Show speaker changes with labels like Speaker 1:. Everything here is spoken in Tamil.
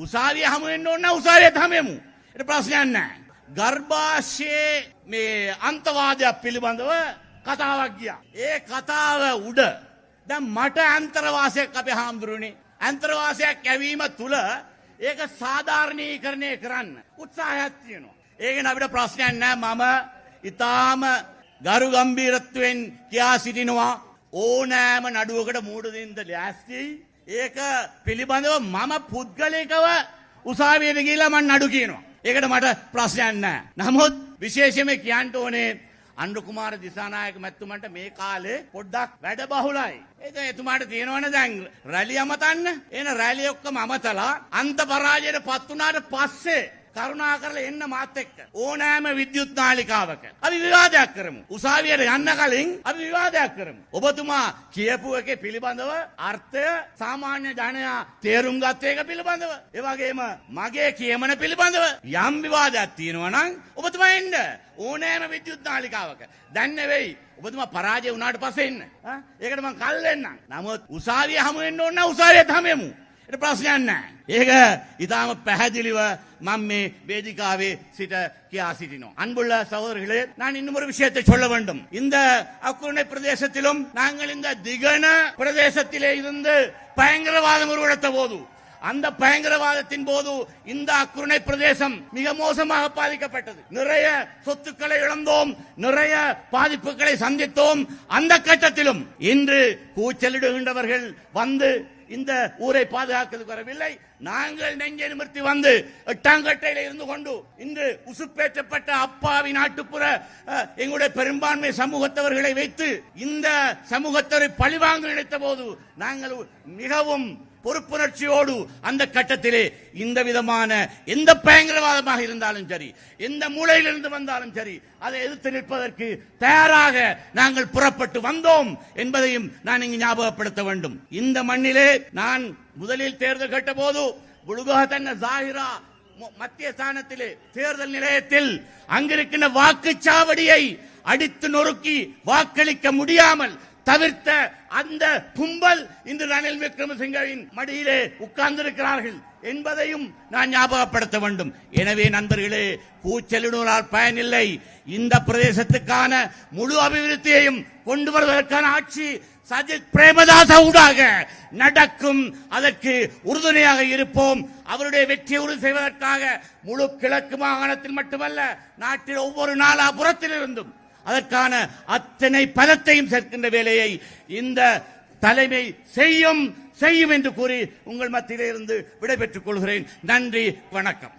Speaker 1: උසාවිය හමු වෙන්න ඕන නම් උසාවියට හමෙමු. ඒක ප්‍රශ්නයක් නැහැ. ගර්භාෂයේ මේ අන්තවාදයක් පිළිබඳව කතාවක් ගියා. ඒ කතාව උඩ දැන් මට අන්තරවාසයක් අපේ හාමුදුරනේ. අන්තරවාසයක් ඇවීම තුල ඒක සාධාරණීකරණය කරන්න උත්සාහයක් තියෙනවා. ඒකන අපිට ප්‍රශ්නයක් නැහැ මම ඊටාම ගරු ගම්බීරත්වයෙන් කියා සිටිනවා ඕනෑම නඩුවකට මූඩ දෙන්න ලෑස්තියි. ඒක පිළිබඳව මම පුද්ගලිකව උසාවියට ගිහිල්ලා මම නඩු කියනවා. ඒකට මට ප්‍රශ්නයක් නැහැ. නමුත් විශේෂයෙන්ම කියන්න ඕනේ අන්ඩු කුමාර දිසානායක මැතිතුමන්ට මේ කාලේ පොඩ්ඩක් වැඩ බහුලයි. ඒක එතුමාට තියෙනවනේ දැන් රැලි අමතන්න. එන රැලි ඔක්කොම අමතලා අන්ත පරාජයට පත් වුණාට පස්සේ කරුණා කරලා එන්න මාත් එක්ක. ඕනෑම විද්‍යුත් නාලිකාවක. අපි විවාදයක් කරමු. උසාවියට යන්න කලින් අපි විවාදයක් කරමු. ඔබතුමා කියපු එකේ පිළිබඳව අර්ථය සාමාන්‍ය ජනයා තේරුම් ගත්ත එක පිළිබඳව. ඒ වගේම මගේ කියමන පිළිබඳව යම් විවාදයක් තියෙනවා නම් ඔබතුමා එන්න. ඕනෑම විද්‍යුත් නාලිකාවක. දැන් නෙවෙයි. ඔබතුමා පරාජය වුණාට පස්සේ එන්න. ඈ? ඒකට මම කල් දෙන්නම්. නමුත් උසාවිය හමු වෙන්න ඕන නම් උසාවියට හමෙමු. ඒක ප්‍රශ්නයක් නැහැ. ඒක ඊටාම පැහැදිලිව මම මේ வேதிகாவே சிட்ட கியா சிட்டினோம் அன்புள்ள சகோதரர்களே நான் இன்னும் ஒரு விஷயத்தை சொல்ல வேண்டும் இந்த அக்குருணை பிரதேசத்திலும் நாங்கள் இந்த திகன பிரதேசத்திலே இருந்து பயங்கரவாதம் உருவெடுத்த போது அந்த பயங்கரவாதத்தின் போது இந்த அக்குருணை பிரதேசம் மிக மோசமாக பாதிக்கப்பட்டது நிறைய சொத்துக்களை இழந்தோம் நிறைய பாதிப்புகளை சந்தித்தோம் அந்த கட்டத்திலும் இன்று கூச்சலிடுகின்றவர்கள் வந்து இந்த ஊரை பாதுகாக்கிறதுக்கு வரவில்லை. நாங்கள் நெஞ்சை நிமிர்த்தி வந்து எட்டாங்கட்டையில இருந்து கொண்டு இன்று உசுப்பேற்றப்பட்ட அப்பாவி நாட்டுப்புற எங்களுடைய பெரும்பான்மை சமூகத்தவர்களை வைத்து இந்த சமூகத்தவரை பழிவாங்க நினைத்த போது நாங்கள் மிகவும் பொறுப்புணர்ச்சியோடு அந்த கட்டத்திலே இந்த விதமான எந்த பயங்கரவாதமாக இருந்தாலும் சரி எந்த மூலையிலிருந்து வந்தாலும் சரி அதை எதிர்த்து நிற்பதற்கு தயாராக நாங்கள் புறப்பட்டு வந்தோம் என்பதையும் நான் இங்கு ஞாபகப்படுத்த வேண்டும். இந்த மண்ணிலே நான் முதலில் தேர்தல் கட்ட போது தன்ன ஜாகிரா மத்திய ஸ்தானத்திலே தேர்தல் நிலையத்தில் அங்கிருக்கின்ற வாக்குச்சாவடியை அடித்து நொறுக்கி வாக்களிக்க முடியாமல் தவிர்த்த அந்த கும்பல் இன்று ரணில் விக்ரமசிங்கவின் மடியிலே உட்கார்ந்திருக்கிறார்கள் என்பதையும் நான் ஞாபகப்படுத்த வேண்டும். எனவே நண்பர்களே கூச்சலிடுவதால் பயனில்லை. இந்த பிரதேசத்துக்கான முழு அபிவிருத்தியையும் கொண்டு வருவதற்கான ஆட்சி சஜித் பிரேமதாச ஊடாக நடக்கும். அதற்கு உறுதுணையாக இருப்போம். அவருடைய வெற்றியை உறுதி செய்வதற்காக முழு கிழக்கு மாகாணத்தில் மட்டுமல்ல நாட்டில் ஒவ்வொரு நாலாபுறத்திலிருந்தும் அதற்கான அத்தனை பலத்தையும் சேர்க்கின்ற வேலையை இந்த தலைமை செய்யும் செய்யும் என்று கூறி உங்கள் மத்தியிலிருந்து விடைபெற்றுக் கொள்கிறேன். நன்றி வணக்கம்.